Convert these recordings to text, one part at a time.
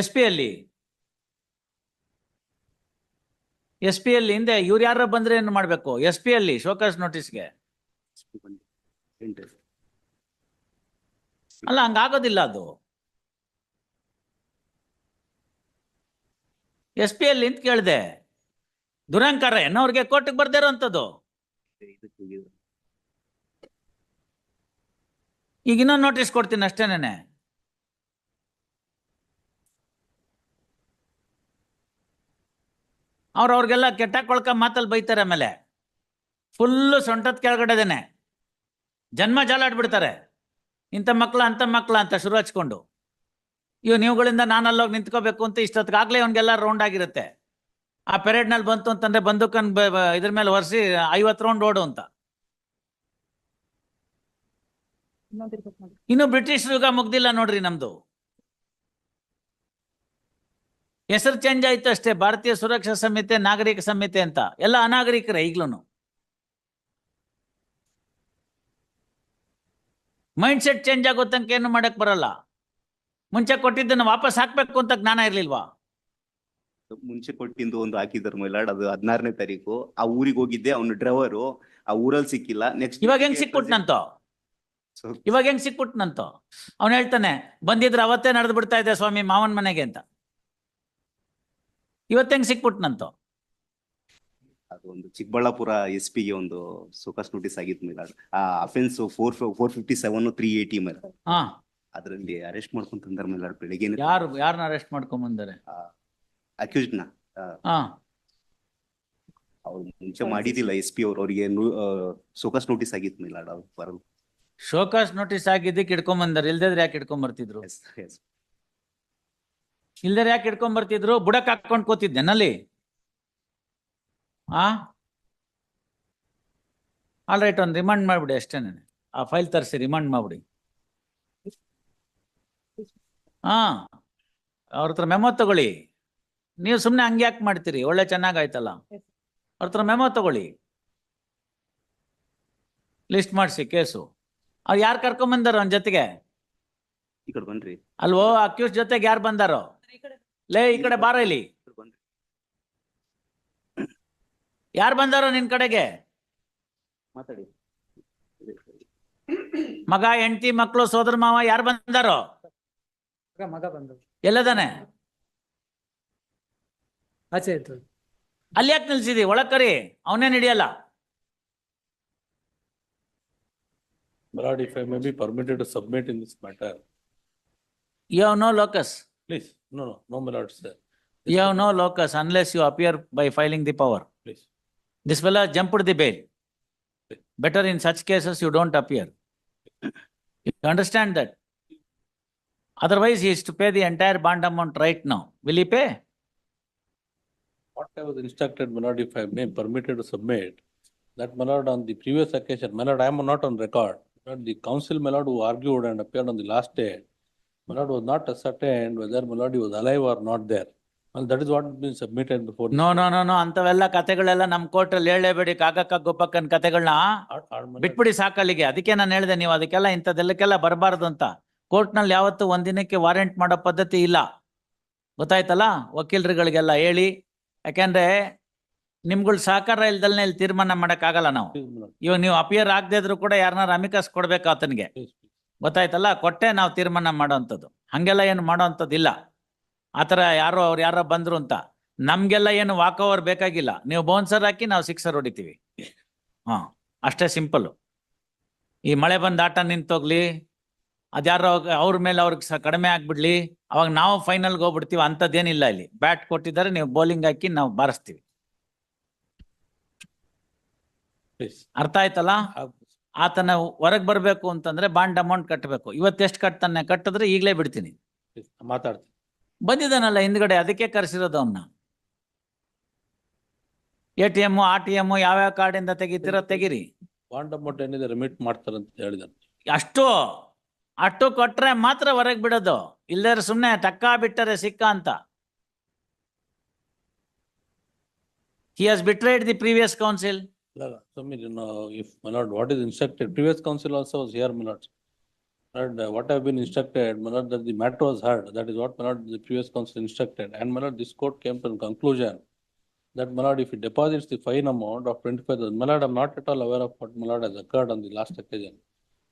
S P ಅಲ್ಲಿ. S P ಅಲ್ಲಿ ಹಿಂದೆ ಇವ್ರು ಯಾರ ಬಂದ್ರೆ ಏನು ಮಾಡ್ಬೇಕು? ಎಸ್ ಪಿ ಅಲ್ಲಿ ಶೋಕಾಸ್ ನೋಟಿಸ್ಗೆ ಅಲ್ಲ ಹಂಗಾಗೋದಿಲ್ಲ ಅದು. ಎಸ್ ಪಿ ಅಲ್ಲಿ ಅಂತ ಕೇಳಿದೆ. ದುರಂಕಾರ ಏನವ್ರಿಗೆ ಕೋರ್ಟ್ಗೆ ಬರ್ದೇ ಇರೋಂಥದ್ದು. ಈಗ ಇನ್ನೊಂದು ನೋಟಿಸ್ ಕೊಡ್ತೀನಿ ಅಷ್ಟೇನೇನೆ. ಅವ್ರು ಅವ್ರಿಗೆಲ್ಲ ಕೆಟ್ಟ ಕೊಳ್ಕ ಮಾತಲ್ಲಿ ಬೈತಾರೆ ಆಮೇಲೆ. ಫುಲ್ಲು ಸೊಂಟದ ಕೆಳಗಡೆದೇನೆ. ಜನ್ಮ ಜಾಲಾಡ್ಬಿಡ್ತಾರೆ. ಇಂಥ ಮಕ್ಳ ಅಂಥ ಮಕ್ಳ ಅಂತ ಶುರು ಹಚ್ಕೊಂಡು. ಇವ್ ನೀವುಗಳಿಂದ ನಾನು ಅಲ್ಲೋಗಿ ನಿಂತ್ಕೋಬೇಕು ಅಂತ ಇಷ್ಟೊತ್ತಿಗಾಗಲೇ ಅವ್ನಿಗೆಲ್ಲ ರೌಂಡ್ ಆಗಿರುತ್ತೆ. ಆ ಪೆರೇಡ್ನಲ್ಲಿ ಬಂತು ಅಂತಂದ್ರೆ ಬಂದೂಕನ್ ಇದ್ರ ಮೇಲೆ ಒರೆಸಿ ಐವತ್ತು ರೌಂಡ್ ಓಡು ಅಂತ. ಇನ್ನು ಬ್ರಿಟಿಷ್ ಯುಗ ಮುಗ್ದಿಲ್ಲ ನೋಡ್ರಿ ನಮ್ದು. ಹೆಸರು ಚೇಂಜ್ ಆಯ್ತು ಅಷ್ಟೇ. ಭಾರತೀಯ ಸುರಕ್ಷಾ ಸಂಹಿತೆ ನಾಗರಿಕ ಸಂಹಿತೆ ಅಂತ. ಎಲ್ಲ ಅನಾಗರಿಕರೇ ಈಗ್ಲೂ ಮೈಂಡ್ ಸೆಟ್ ಚೇಂಜ್ ಆಗೋ ತನಕ ಏನು ಮಾಡಕ್ ಬರಲ್ಲ. ಮುಂಚೆ ಕೊಟ್ಟಿದ್ದನ್ನ ವಾಪಸ್ ಹಾಕ್ಬೇಕು ಅಂತ ಜ್ಞಾನ ಇರ್ಲಿಲ್ವಾ? ಮುಂಚೆ ಕೊಟ್ಟಿದ್ದು ಒಂದು ಹಾಕಿದ್ರು ಮೈಲಾಡ್ ಅದು ಹದಿನಾರನೇ ತಾರೀಕು. ಆ ಊರಿಗೆ ಹೋಗಿದ್ದೆ ಅವನು ಡ್ರೈವರು. ಆ ಊರಲ್ಲಿ ಸಿಕ್ಕಿಲ್ಲ. ನೆಕ್ಸ್ಟ್ ಇವಾಗ ಹೆಂಗ್ ಸಿಕ್ಬಿಟ್ನಂತೋ? ಇವಾಗ ಹೆಂಗ್ ಸಿಕ್ಬಿಟ್ನಂತೋ? ಅವ್ನು ಹೇಳ್ತಾನೆ ಬಂದಿದ್ರೆ ಅವತ್ತೇ ನಡೆದು ಬಿಡ್ತಾ ಇದೆ ಸ್ವಾಮಿ ಮಾವನ್ ಮನೆಗೆ ಅಂತ. ಇವತ್ತೆಂಗ್ ಸಿಕ್ಬಿಟ್ನಂತು ಅದು ಒಂದು ಚಿಕ್ಕಬಳ್ಳಾಪುರ ಎಸ್ ಪಿಗೆ ಒಂದು ಸೋಕಸ್ ನೋಟಿಸ್ ಆಗಿತ್ತು ಮೇಲಾಡ್ ಆ offence four four fifty seven three eighty ಮೇಲೆ ಹಾ. ಅದರಲ್ಲಿ ಅರೆಸ್ಟ್ ಮಾಡ್ಕೊಂಡ್ ತಂದ್ರ ಮೇಲೆ ಬೆಳಿಗ್ಗೆ ಯಾರು ಯಾರನ್ನ ಅರೆಸ್ಟ್ ಮಾಡ್ಕೊಂಡ್ ಬಂದಾರೆ? ಅಕ್ಯೂಸ್ಡ್ನ? ಹಾ. ಅವ್ರು ಮುಂಚೆ ಮಾಡಿದಿಲ್ಲ ಎಸ್ ಪಿ ಅವ್ರು ಅವ್ರಿಗೆ ಸೋಕಸ್ ನೋಟಿಸ್ ಆಗಿತ್ತು ಮೇಲೆ ಅವ್ರು. ಬರಲು ಶೋಕಾಸ್ ನೋಟಿಸ್ ಆಗಿದ್ದಕ್ಕೆ ಇಟ್ಕೊಂಡ್ ಬಂದಾರೆ. ಇಲ್ದಿದ್ರೆ ಯಾಕೆ ಇಟ್ಕೊಂಡ್ ಬರ್ತಿದ್ರು? ಎಸ್ ಎಸ್ ಇಲ್ದರೆ ಯಾಕೆ ಇಟ್ಕೊಂಡ್ ಬರ್ತಿದ್ರು? ಬುಡಕ್ ಹಾಕೊಂಡ್ ಕೂತಿದ್ದೆನಲ್ಲಿ ಆ? ಆಲ್ ರೈಟ್ ಒಂದು ರಿಮೈಂಡ್ ಮಾಡ್ಬಿಡಿ ಅಷ್ಟೇನೆ ಆ ಫೈಲ್ ತರಿಸಿ ರಿಮಾಂಡ್ ಮಾಡ್ಬಿಡಿ. ಹಾ ಅವ್ರ ಹತ್ರ ಮೆಮೊ ತಗೊಳ್ಳಿ. ನೀವು ಸುಮ್ನೆ ಹಂಗೆ ಯಾಕೆ ಮಾಡ್ತೀರಿ? ಒಳ್ಳೆ ಚೆನ್ನಾಗಾಯ್ತಲ್ಲ. ಅವ್ರ ಹತ್ರ ಮೆಮೊ ತಗೊಳ್ಳಿ. ಲಿಸ್ಟ್ ಮಾಡಿಸಿ ಕೇಸು. ಅವ್ರು ಯಾರು ಕರ್ಕೊಂಬಂದಾರ ಅವನ ಜೊತೆಗೆ? ಅಲ್ವೋ ಅಕ್ಯೂಸ್ ಜೊತೆಗೆ ಯಾರು ಬಂದಾರೋ? ಲೇ ಈ ಕಡೆ ಬಾರ ಇಲ್ಲಿ. ಯಾರು ಬಂದಾರ ನಿನ್ ಕಡೆಗೆ? ಮಾತಾಡಿ. ಮಗ ಹೆಂಡತಿ ಮಕ್ಕಳು ಸೋದರ ಮಾವ ಯಾರು ಬಂದಾರೋ? ಮಗ ಬಂದ ಎಲ್ಲದಾನೆ? ಆಚೆ ಇತ್ತು ಅಲ್ಲಿ ಯಾಕೆ ನಿಲ್ಸಿದಿ? ಒಳಗ್ ಕರಿ. ಅವನೇ ಹಿಡಿಯಲ್ಲ? Lord, if I may be permitted to submit in this matter, you have no locus please, No, no, no mallards there. You have no locus unless you appear by filing the power. Please. This fellow jumped the bail. Better in such cases, you don't appear. You understand that? Otherwise, he is to pay the entire bond amount right now. Will he pay? What I was instructed, my lord, if I may permitted to submit, that my lord, on the previous occasion, my lord, I am not on record. But the council, my lord, who argued and appeared on the last day, my lord, was not ascertained whether he was alive or not there. Well, that is what has been submitted before. No no no no ಅಂತವೆಲ್ಲ ಕತೆಗಳೆಲ್ಲ ನಮ್ ಕೋರ್ಟಲ್ಲಿ ಹೇಳಲೇಬೇಡಿ ಕಾಕಕ್ಕ ಗೊಪ್ಪಕ್ಕನ್ ಕತೆಗಳನ್ನ Or- or my ಬಿಟ್ಬಿಡಿ ಸಾಕಲ್ಲಿಗೆ. ಅದಕ್ಕೆ ನಾನು ಹೇಳ್ದೆ ನೀವು ಅದಕ್ಕೆಲ್ಲ ಇಂಥದ್ದೆಲ್ಲಕ್ಕೆಲ್ಲ ಬರಬಾರ್ದು ಅಂತ. ಕೋರ್ಟ್ನಲ್ಲಿ ಯಾವತ್ತೂ ಒಂದಿನಕ್ಕೆ ವಾರೆಂಟ್ ಮಾಡೋ ಪದ್ಧತಿ ಇಲ್ಲ. ಗೊತ್ತಾಯ್ತಲ್ಲ? ವಕೀಲರುಗಳಿಗೆಲ್ಲ ಹೇಳಿ. ಯಾಕೆಂದ್ರೆ ನಿಮ್ಗಳ ಸಹಕಾರ ಇಲ್ದಲ್ನೇ ಇಲ್ಲಿ ತೀರ್ಮಾನ ಮಾಡೋಕ್ಕಾಗಲ್ಲ ನಾವು. Please, my ಇವಾಗ ನೀವು ಅಪಿಯರ್ ಆಗದೆ ಇದ್ರು ಕೂಡ ಯಾರನ್ನಾರು ಅಮಿಕಸ್ ಕೊಡ್ಬೇಕು ಆತನಿಗೆ. Please. ಗೊತ್ತಾಯ್ತಲ್ಲ? ಕೊಟ್ಟೆ ನಾವು ತೀರ್ಮಾನ ಮಾಡೋವಂಥದ್ದು ಹಾಗೆಲ್ಲ ಏನು ಮಾಡೋವಂಥದ್ದು ಇಲ್ಲ ಆ ಥರ ಯಾರೋ ಅವ್ರು ಯಾರೋ ಬಂದರು ಅಂತ. ನಮಗೆಲ್ಲ ಏನು ವಾಕ್ ಓವರ್ ಬೇಕಾಗಿಲ್ಲ. ನೀವು ಬೌನ್ಸರ್ ಹಾಕಿ ನಾವು ಸಿಕ್ಸರ್ ಹೊಡಿತೀವಿ. ಹಾಂ ಅಷ್ಟೇ ಸಿಂಪಲ್ಲು ಈ ಮಳೆ ಬಂದು ಆಟ ನಿಂತೋಗ್ಲಿ ಅದ್ಯಾರೋ ಅವ್ರ ಮೇಲೆ ಅವ್ರಿಗೆ ಸ ಕಡಿಮೆ ಆಗ್ಬಿಡ್ಲಿ ಅವಾಗ ನಾವು ಫೈನಲ್ಗೆ ಹೋಗ್ಬಿಡ್ತೀವಿ. ಅಂಥದ್ದೇನಿಲ್ಲ ಇಲ್ಲಿ. ಬ್ಯಾಟ್ ಕೊಟ್ಟಿದ್ದಾರೆ ನೀವು ಬೌಲಿಂಗ್ ಹಾಕಿ ನಾವು ಬಾರಿಸ್ತೀವಿ. ಅರ್ಥ ಆಯ್ತಲ್ಲ? ಆತನ ಹೊರಗೆ ಬರಬೇಕು ಅಂತಂದ್ರೆ ಬಾಂಡ್ ಅಮೌಂಟ್ ಕಟ್ಟಬೇಕು ಇವತ್ತೆಷ್ಟು ಕಟ್ತಾನೆ ಕಟ್ಟಿದ್ರೆ ಈಗಲೇ ಬಿಡ್ತೀನಿ. ಮಾತಾಡ್ತೀನಿ. ಬಂದಿದ್ದಾನಲ್ಲ ಹಿಂದ್ಗಡೆ ಅದಕ್ಕೆ ಕರೆಸಿರೋದು ಅವನ್ನ A T M A T M ಯಾವ್ಯಾವ ಕಾರ್ಡಿಂದ ತೆಗಿತೀರೋ ತೆಗಿರಿ. ಬಾಂಡ್ ಅಮೌಂಟ್ ಏನಿದೆ ರಿಮಿಟ್ ಮಾಡ್ತಾರಂತ ಹೇಳಿದಾರೆ. ಅಷ್ಟು ಅಷ್ಟು ಕೊಟ್ರೆ ಮಾತ್ರ ಹೊರಗೆ ಬಿಡೋದು. ಇಲ್ಲದ್ರೆ ಸುಮ್ಮನೆ ಟಕ್ಕ ಬಿಟ್ಟರೆ ಸಿಕ್ಕ ಅಂತ. He has betrayed the previous counsel ಇಲ್ಲ, ಇಲ್ಲ, Swami, you know, if my lord, what is instructed, previous council also was here, my lord. Lord, uh, what have been instructed, my lord, that the matter was heard, that is what my lord, the previous council instructed, and my lord, this court came to a conclusion that my lord, if he deposits the fine amount of twenty-five thousand, my lord, I am not at all aware of what my lord has occurred on the last occasion.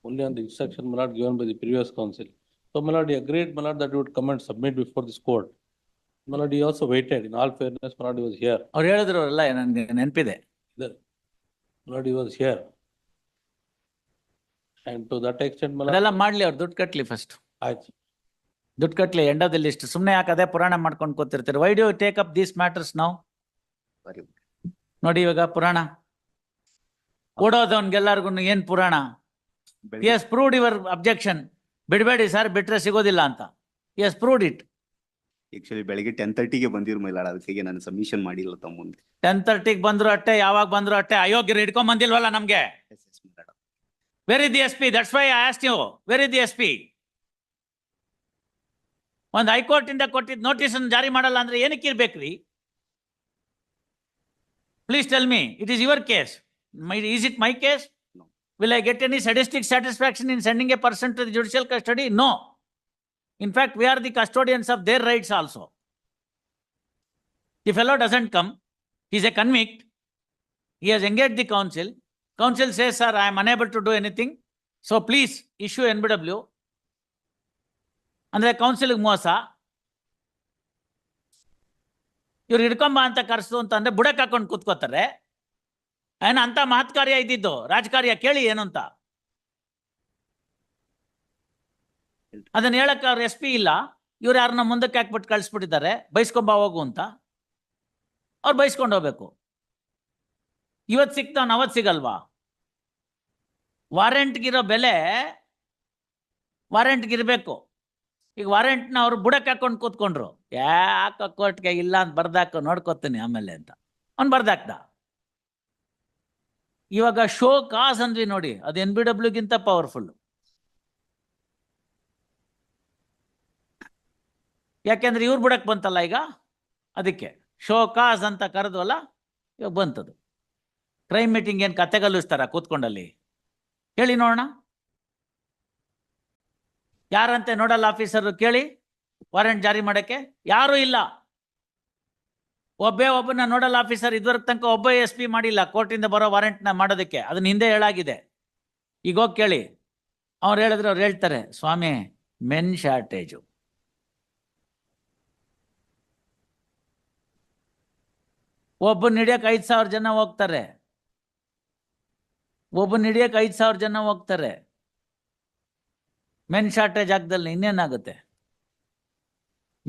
Only on the instruction, my lord, given by the previous council. So, my lord, he agreed, my lord, that he would come and submit before this court. My lord, he also waited, in all fairness, my lord, he was here, ಅವ್ರು ಹೇಳಿದ್ರು ಎಲ್ಲ ನನ್ಗೆ ನೆನಪಿದೆ there. My lord, ಶೇರ್ was here. And to that extent, ಅದೆಲ್ಲ ಮಾಡ್ಲಿ ಅವ್ರು ದುಡ್ಡು ಕಟ್ಲಿ ಫಸ್ಟ್ ಆಯ್ತು. ದುಡ್ಡು ಕಟ್ಲಿ ಎಂಡ್ ಆಫ್ ದ ಲಿಸ್ಟ್ ಸುಮ್ಮನೆ ಯಾಕೆ ಅದೇ ಪುರಾಣ ಮಾಡ್ಕೊಂಡು ಕೂತಿರ್ತೀರಿ? Why do take up these matters ನಾವು Very good. ನೋಡಿ ಇವಾಗ ಪುರಾಣ. ಕೊಡೋದವನ್ಗೆಲ್ಲರಿಗೂ ಏನ್ ಪುರಾಣ? ಎಸ್ ಪ್ರೂವ್ಡ್ ಯುವರ್ ಅಬ್ಜೆಕ್ಷನ್ ಬಿಡಬೇಡಿ ಸರ್ ಬಿಟ್ರೆ ಸಿಗೋದಿಲ್ಲ ಅಂತ. ಎಸ್ ಪ್ರೂವ್ಡ್ ಇಟ್ ಆಕ್ಚುಲಿ ಬೆಳಿಗ್ಗೆ ಟೆನ್ ತರ್ಟಿಗೆ ಬಂದಿರು ಮೈಲಾಡ ಅದಕ್ಕೆ ನಾನು ಸಬ್ಮಿಷನ್ ಮಾಡಿಲ್ಲ ತಮ್ಮ ಮುಂದೆ. ಟೆನ್ ತರ್ಟಿಗೆ ಬಂದ್ರು ಅಟ್ಟೆ ಯಾವಾಗ ಬಂದ್ರು ಅಟ್ಟೆ? ಅಯೋಗ್ಯರು ಹಿಡ್ಕೊಂಡ್ ಬಂದಿಲ್ವಲ್ಲ ನಮ್ಗೆ? Where the S P that's why I asked you where the S P ಒಂದು ಹೈಕೋರ್ಟ್ ಇಂದ ಕೊಟ್ಟಿದ್ ನೋಟಿಸ್ ಜಾರಿ ಮಾಡಲ್ಲ ಅಂದ್ರೆ ಏನಕ್ಕೆ ಇರ್ಬೇಕ್ರಿ? Please tell me it is your case my is it my case. Will I get any sadistic satisfaction in sending a person to the judicial custody no in fact we are the custodians of their rights also the fellow doesn't come is a convict he has engaged the council. Council says, sir, I am unable to do anything. So please issue NBW. ಅಂದರೆ ಕೌನ್ಸಿಲ್ಗೆ ಮೋಸ ಇವ್ರು ಹಿಡ್ಕೊಂಬ ಅಂತ ಕರೆಸು ಅಂತಂದ್ರೆ ಬುಡಕ್ ಹಾಕೊಂಡು ಕೂತ್ಕೋತಾರೆ. ಏನ ಅಂತ ಮಹತ್ಕಾರ್ಯ ಇದ್ದಿದ್ದು? ರಾಜಕಾರ್ಯ ಕೇಳಿ ಏನು ಅಂತ? ಅದನ್ನ ಹೇಳಕ್ ಅವ್ರ ಎಸ್ ಪಿ ಇಲ್ಲ. ಇವ್ರು ಯಾರನ್ನ ಮುಂದಕ್ಕೆ ಹಾಕ್ಬಿಟ್ಟು ಕಳ್ಸ್ಬಿಟ್ಟಿದ್ದಾರೆ. ಬೈಸ್ಕೊಂಬ ಹೋಗು ಅಂತ. ಅವ್ರು ಬೈಸ್ಕೊಂಡು ಹೋಗ್ಬೇಕು. ಇವತ್ತು ಸಿಗ್ತಾವನ್ ಅವತ್ತು ಸಿಗಲ್ವಾ? ವಾರೆಂಟ್ಗಿರೋ ಬೆಲೆ ವಾರೆಂಟ್ಗಿರ್ಬೇಕು. ಈಗ ವಾರೆಂಟ್ನ ಅವ್ರು ಬುಡಕ್ ಹಾಕೊಂಡು ಕೂತ್ಕೊಂಡ್ರು. ಯಾಕ ಕೋರ್ಟ್ಗೆ ಇಲ್ಲ ಅಂತ ಬರ್ದಾಕ ನೋಡ್ಕೊತೀನಿ ಆಮೇಲೆ ಅಂತ. ಅವ್ನು ಬರ್ದಾಕ್ದ. ಇವಾಗ ಶೋ ಕಾಸ್ ಅಂದ್ವಿ ನೋಡಿ. ಅದು ಎನ್ ಬಿ ಡಬ್ಲ್ಯೂಗಿಂತ ಪವರ್ಫುಲ್ ಯಾಕೆಂದ್ರೆ ಇವ್ರು ಬಿಡಕ್ಕೆ ಬಂತಲ್ಲ ಈಗ? ಅದಕ್ಕೆ. ಶೋಕಾಸ್ ಅಂತ ಕರೆದ್ವಲ್ಲ, ಇವಾಗ ಬಂತದು. ಕ್ರೈಮ್ ಮೀಟಿಂಗ್ ಏನ್ ಕತೆಗಲ್ಲಿಸ್ತಾರ ಕೂತ್ಕೊಂಡಲ್ಲಿ? ಹೇಳಿ ನೋಡೋಣ. ಯಾರಂತೆ ನೋಡಲ್ಲ ಆಫೀಸರ್ ಕೇಳಿ? ವಾರೆಂಟ್ ಜಾರಿ ಮಾಡಕ್ಕೆ? ಯಾರು ಇಲ್ಲ. ಒಬ್ಬೇ ಒಬ್ಬನ ನೋಡಲ್ ಆಫೀಸರ್ ಇದುವರೆಗೆ ತನಕ ಒಬ್ಬ ಎಸ್ ಪಿ ಮಾಡಿಲ್ಲ. ಕೋರ್ಟಿಂದ ಬರೋ ವಾರೆಂಟ್ನ ಮಾಡೋದಕ್ಕೆ. ಅದನ್ನ ಹಿಂದೆ ಹೇಳಾಗಿದೆ. ಈಗ ಕೇಳಿ. ಅವ್ರು ಹೇಳಿದ್ರೆ ಅವ್ರು ಹೇಳ್ತಾರೆ, ಸ್ವಾಮಿ, ಮೆನ್ ಶಾರ್ಟೇಜು. ಒಬ್ಬನ ಹಿಡಿಯಕ್ಕೆ ಐದು ಸಾವಿರ ಜನ ಹೋಗ್ತಾರೆ. ಒಬ್ಬನ ಹಿಡಿಯಕ್ಕೆ ಐದು ಸಾವಿರ ಜನ ಹೋಗ್ತಾರೆ. ಮೆನ್ ಶಾರ್ಟೇಜ್ ಆಗ್ದಲ್ಲಿ ಇನ್ನೇನಾಗುತ್ತೆ?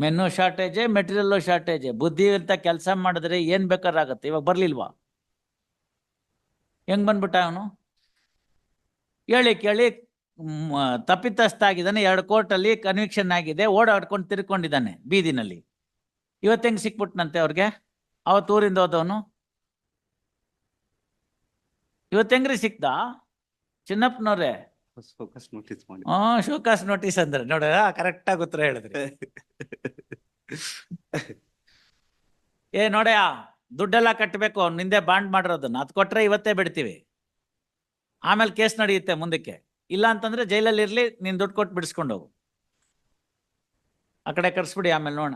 ಮೆನ್ನು ಶಾರ್ಟೇಜೆ, ಮೆಟೀರಿಯಲ್ಲು ಶಾರ್ಟೇಜೆ. ಬುದ್ಧಿ ಅಂತ ಕೆಲಸ ಮಾಡಿದ್ರೆ ಏನ್ ಬೇಕಾರಾಗತ್ತೆ ಇವಾಗ ಬರ್ಲಿಲ್ವಾ? ಹೆಂಗ್ ಬಂದ್ಬಿಟ್ಟ ಅವನು? ಹೇಳಿ ಕೇಳಿ ತಪ್ಪಿತಸ್ಥಾಗಿದ್ದಾನೆ. ಎರಡು ಕೋರ್ಟಲ್ಲಿ ಕನ್ವಿಕ್ಷನ್ ಆಗಿದೆ. ಓಡಾಡ್ಕೊಂಡು ತಿರ್ಕೊಂಡಿದ್ದಾನೆ ಬೀದಿನಲ್ಲಿ. ಇವತ್ತು ಹೆಂಗೆ ಸಿಕ್ಬಿಟ್ನಂತೆ ಅವ್ರಿಗೆ? ಅವತ್ತು ಊರಿಂದ ಹೋದವನು ಇವತ್ತು ಹೆಂಗ್ರಿ ಸಿಕ್ತ? ಚಿನ್ನಪ್ಪನವ್ರೆ? ಫೋಕಸ್ ನೋಟಿಸ್ ಮಾಡಿ. ಹಾ ಶೋಕಾಸ್ ನೋಟಿಸ್ ಅಂದ್ರೆ. ನೋಡ ಕರೆಕ್ಟ್ ಆಗಿ ಉತ್ತರ ಹೇಳಿದ್ರಿ. ಏ ನೋಡ್ಯಾ ದುಡ್ಡೆಲ್ಲ ಕಟ್ಟಬೇಕು ಅವ್ನು ನಿಂದೆ ಬಾಂಡ್ ಮಾಡಿರೋದನ್ನ. ಅದ್ ಕೊಟ್ರೆ ಇವತ್ತೇ ಬಿಡ್ತೀವಿ. ಆಮೇಲೆ ಕೇಸ್ ನಡೆಯುತ್ತೆ ಮುಂದಕ್ಕೆ. ಇಲ್ಲ ಅಂತಂದ್ರೆ ಜೈಲಲ್ಲಿ ಇರ್ಲಿ ನೀನ್ ದುಡ್ಡು ಕೊಟ್ಟು ಬಿಡಿಸ್ಕೊಂಡು ಹೋಗು. ಆ ಕಡೆ ಕರ್ಸ್ಬಿಡಿ ಆಮೇಲೆ ನೋಡೋಣ.